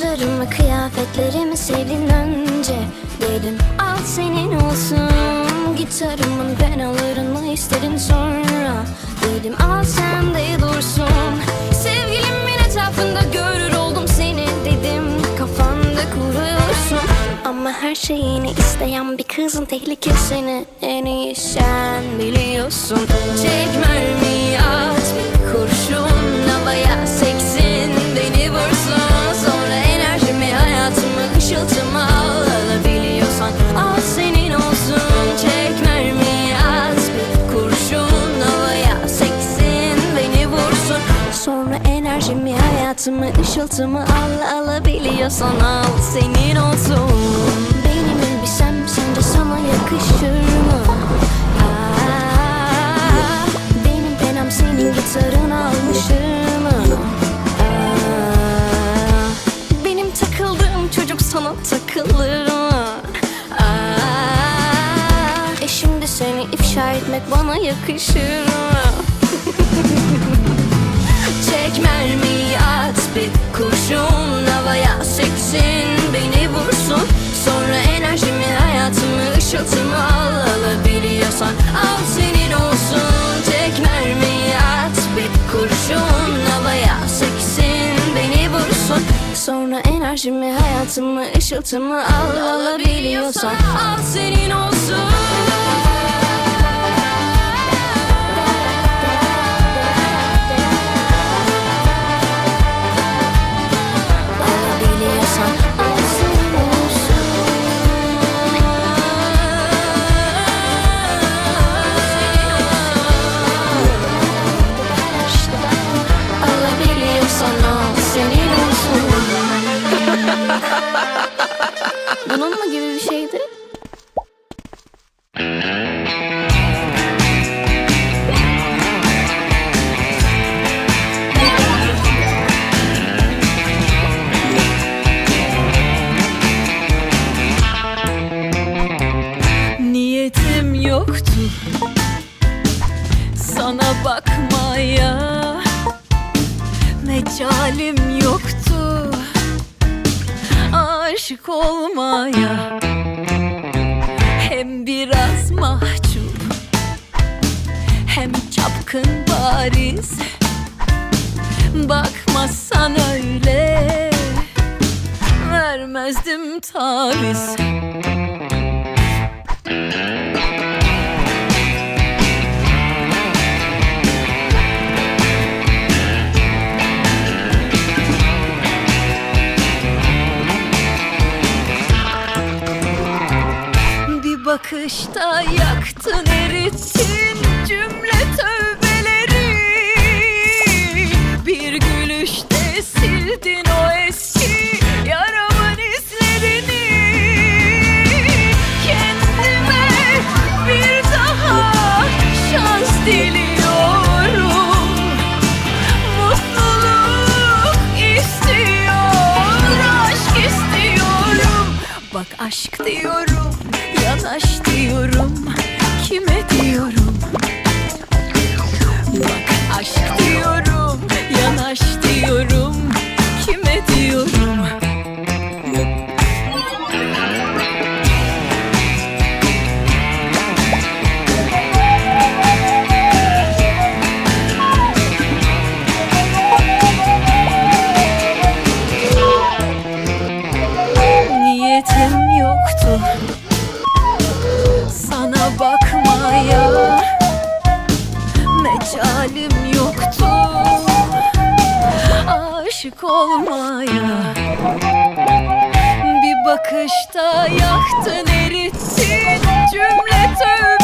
Rujlarımı kıyafetlerimi sevdin önce Dedim. Al senin olsun Gitarımın ben alırım mı istedim sonra Dedim. Al sen de dursun Sevgilimin etrafında görür Ama her şeyini isteyen bir kızın tehlikesini En iyi sen biliyorsun. Çek mermi at bir kurşun hayatımı ışıltımı al Alabiliyorsan al senin olsun Benim elbisem sence sana yakışır mı? Aa, benim penam senin gitarın almışım Aa, Benim takıldığım çocuk sana takılır mı? Aa, e şimdi seni ifşa etmek bana yakışır mı? Çek mermi at bir kurşun havaya seksin beni vursun. Sonra enerjimi hayatımı ışıltımı al alabiliyorsan al senin olsun. Çek mermi at bir kurşun havaya seksin beni vursun. Sonra enerjimi hayatımı ışıltımı al alabiliyorsan al senin olsun sana bakmaya. Mecalim yoktu aşık olmaya. Hem biraz mahcup hem çapkın bariz. Bakmazsan öyle vermezdim taviz bakışta yaktın erittin aşık olmaya. Bir bakışta yaktın erittin cümle tövbeleri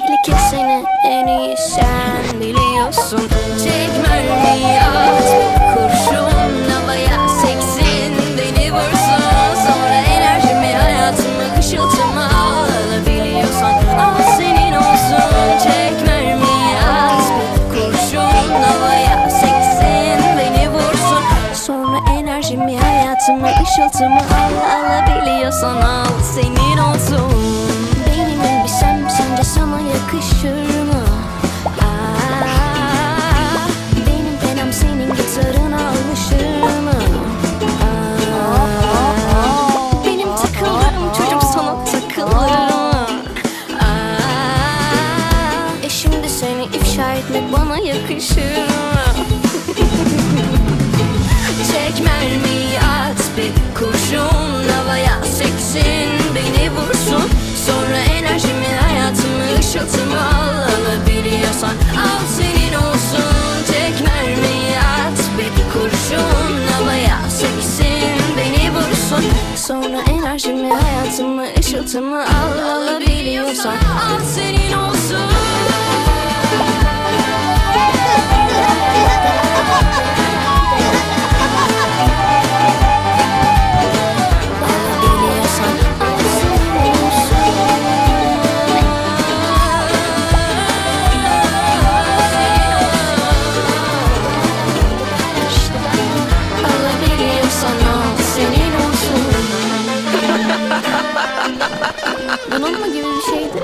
tehlike seni en iyi sen biliyorsun. Çekme örneği at bir kurşun havaya seksin. Beni vursun Sonra enerjimi hayatımı ışıltımı alabiliyorsan. Al senin olsun Çekme örneği at bir kurşun havaya seksin. Beni vursun Sonra enerjimi hayatımı ışıltımı al alabiliyorsan. Al senin sana yakışır mı? Aa, benim penam senin gitarın almışır mı? Aa, benim takılırım çocuk sana takılır mı? Aa, e şimdi seni ifşa etmek bana yakışır mı? Sırtımı al alabiliyorsan Al seni. bir şeydi.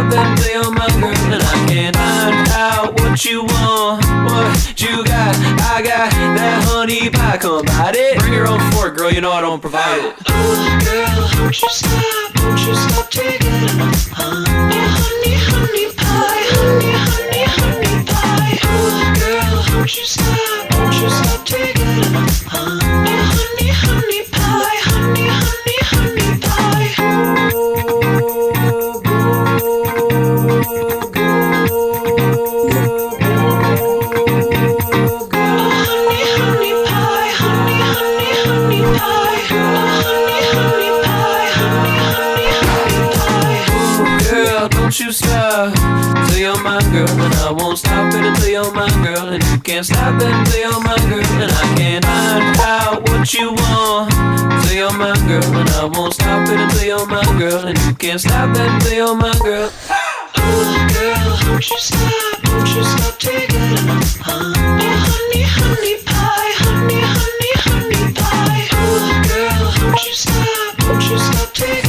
I've been playmonger and I can't find out what you want, what you got. I got that honey pie, come bite it. Bring your own fork, girl, you know I don't provide it. Oh, girl, won't you stop, Won't you stop taking my honey? can't stop until my girl and I can't find out what you want. Until you're my girl and I won't stop it until you're my girl and you can't stop until you're my girl. Oh girl, don't you stop, don't you stop taking enough. Oh honey, honey pie, honey, honey, honey pie. Oh girl, don't you stop, don't you stop taking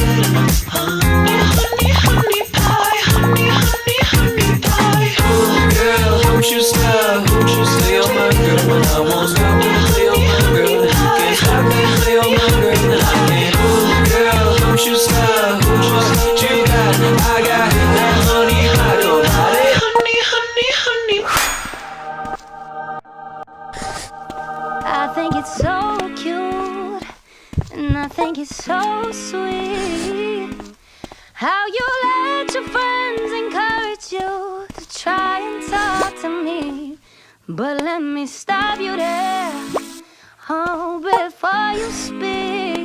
But let me stop you there. Oh, before you speak.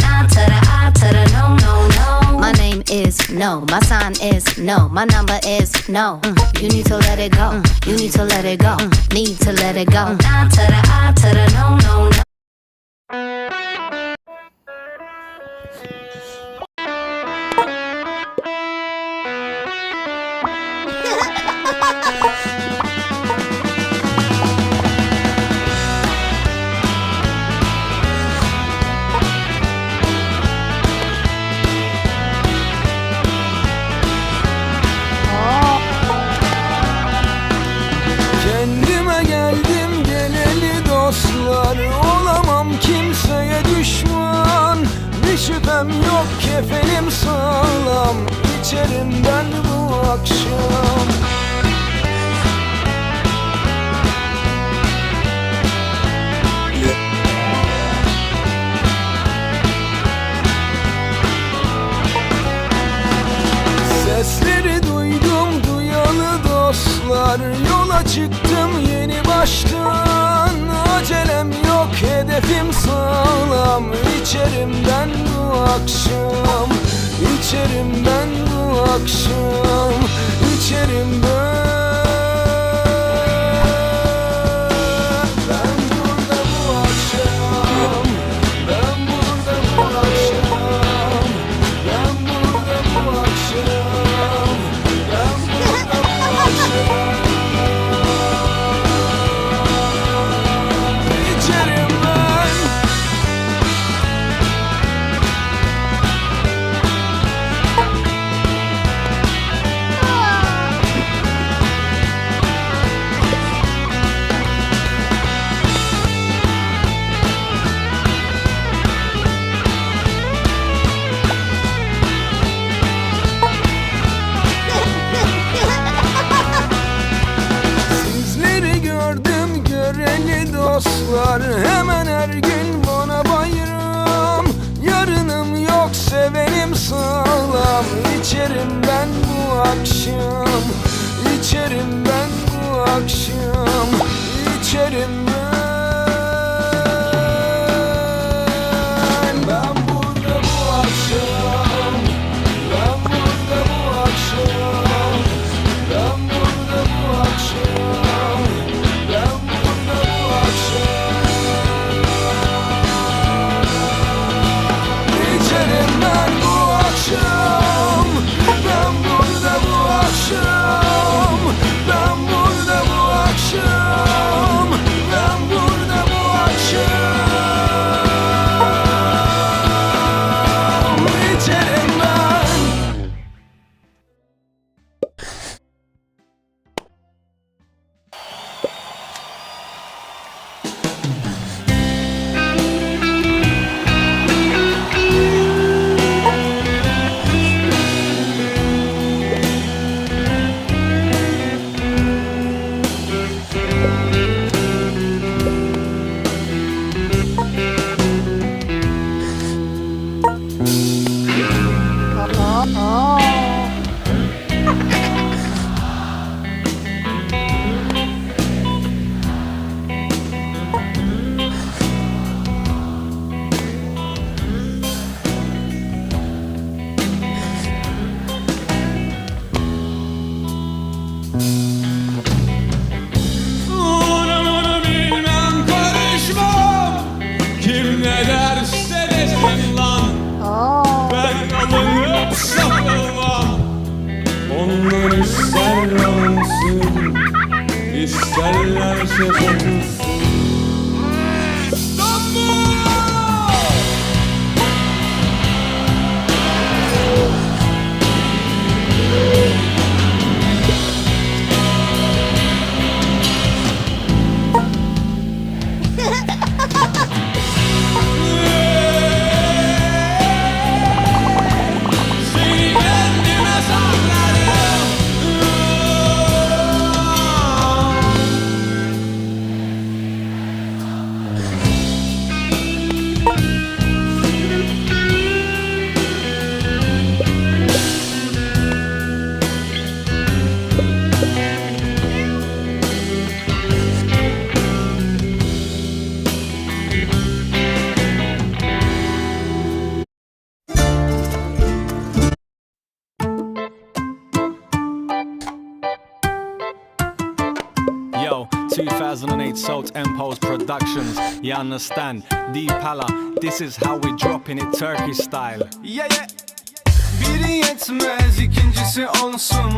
I to the I to the no, no, no. My name is no. My sign is no. My number is no. Mm, You need to let it go. Mm, You need to let it go. Mm, Need to let it go. I to the I to the no, no, no. Şüphem yok kefenim sağlam İçerim ben bu akşam. Sesleri duydum duyalı dostlar Yola çıktım yeni baştan. Acelem yok hedefim sağlam İçerim ben bu akşam. İçerim ben bu akşam. İçerim You understand? D Pala, this is how we dropping it Turkish style. Yeah yeah. Biri yetmez ikincisi olsun.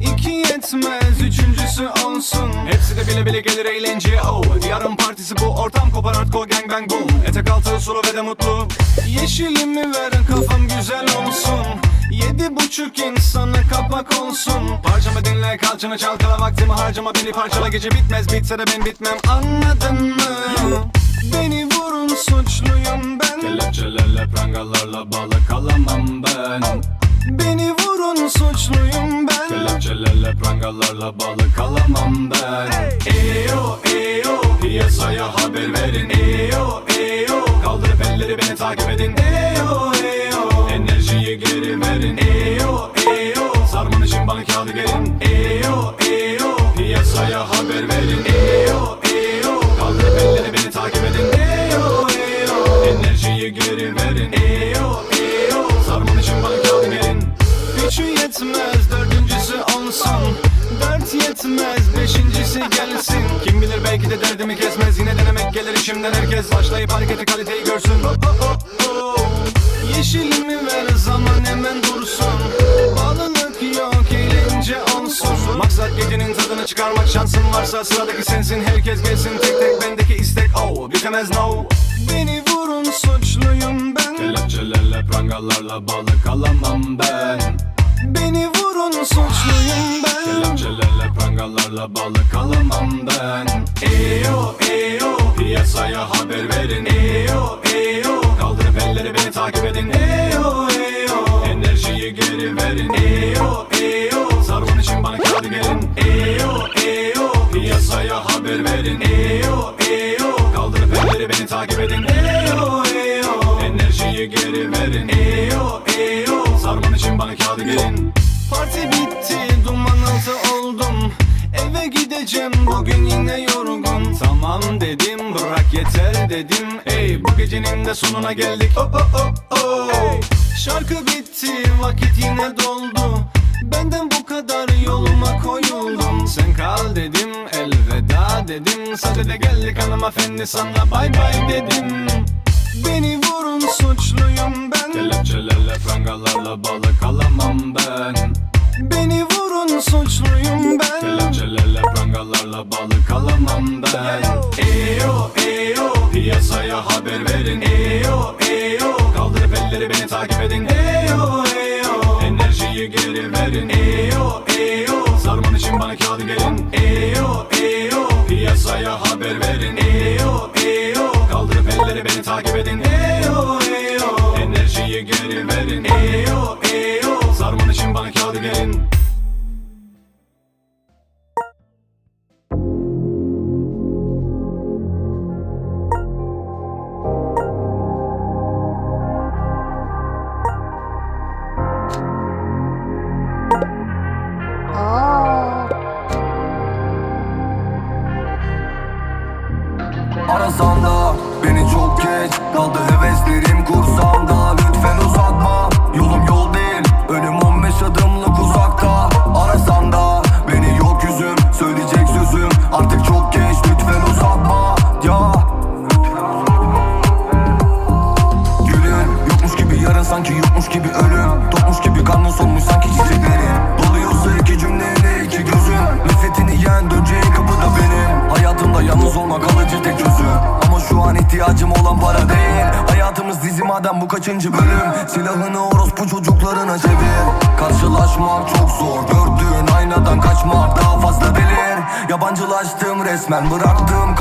İki yetmez üçüncüsü olsun. Hepsi de bile bile gelir eğlenceye oh Yarın partisi bu ortam kopar hardcore gang bang boom. Etek altı sulu ve de mutlu. Yeşilimi ver kafam güzel olsun. Yedi buçuk insana kapak olsun. Parçamı dinle kalçanı çalkala vaktimi harcama. Beni parçala Gece bitmez bitse de ben bitmem. Anladın mı? Beni vurun suçluyum ben. Kelepçelerle prangalarla bağlı kalamam ben. Beni vurun suçluyum ben. Kelepçelerle prangalarla bağlı kalamam ben. Eyo eyo piyasaya haber verin. Eyo eyo kaldırıp elleri beni takip edin. Eyo eyo enerjiyi geri verin. Eyo eyo sarman için bana kağıdı gelin. Eyo eyo piyasaya haber verin. Eyo işimden herkes Başlayıp hareketi kaliteyi görsün. Oh, oh, oh, oh. Yeşilimi ver zaman hemen dursun. Bağlılık yok eğlence olsun. Maksat gecenin tadını çıkarmak şansın varsa Sıradaki sensin. Herkes gelsin tek tek bendeki istek. Oh Bitemez no. Beni vurun suçluyum ben. Kelepçelerle prangalarla bağlı kalamam ben Beni vurun suçluyum ben. Kelepçelerle prangalarla bağlı kalamam ben. Eyo eyo piyasaya haber verin. Eyo eyo kaldırıp elleri beni takip edin. Eyo eyo enerjiyi geri verin. Eyo eyo sarman için bana kağıdı gelin. Eyo eyo piyasaya haber verin. Eyo eyo kaldırıp elleri beni takip edin. Eyo eyo enerjiyi geri verin. Eyo eyo sarman için bana kağıdı gelin Parti bitti duman altı oldum. Eve gideceğim bugün yine yorgun. Tamam dedim bırak yeter dedim. Ey bu gecenin de sonuna geldik. Oh, oh, oh, oh. Şarkı bitti vakit yine doldu. Benden bu kadar yoluma koyuldum. Sen kal dedim elveda dedim. Sadede geldik hanımefendi sana bay bay dedim Beni vurun suçluyum ben. Kelepçelerle prangalarla bağlı kalamam ben. Beni vurun suçluyum ben. Kelepçelerle prangalarla bağlı kalamam ben. Eyo eyo piyasaya haber verin. Eyo eyo kaldırıp elleri beni takip edin. Eyo eyo enerjiyi geri verin. Eyo eyo sarman için bana kağıdı gelin. Eyo eyo piyasaya haber verin. Eyo eyo takip edin. Eyo eyo. Enerjiyi geri verin. Eyo eyo. Sarman için bana kağıdı gelin Resmen Bıraktığım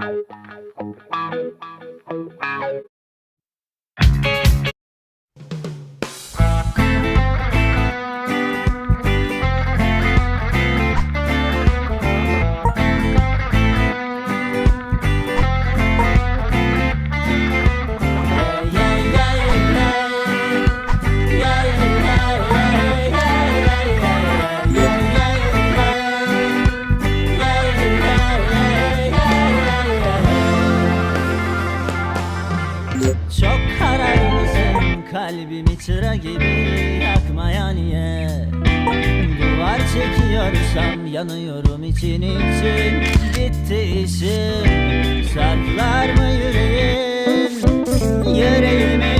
Thank you. Çıra gibi yakmaya niye Duvar çekiyorsam yanıyorum için için. Gitti işim Sarklar mı yüreğim? Yüreğimi